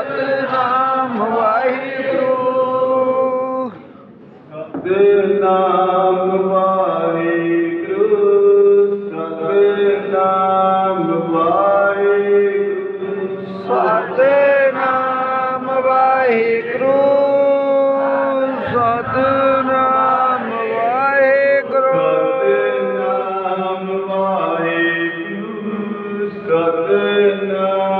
Satnam Waheguru Satnam Waheguru Satnam Waheguru Satnam Waheguru Satnam Waheguru Satnam Waheguru Satnam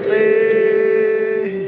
Patrick.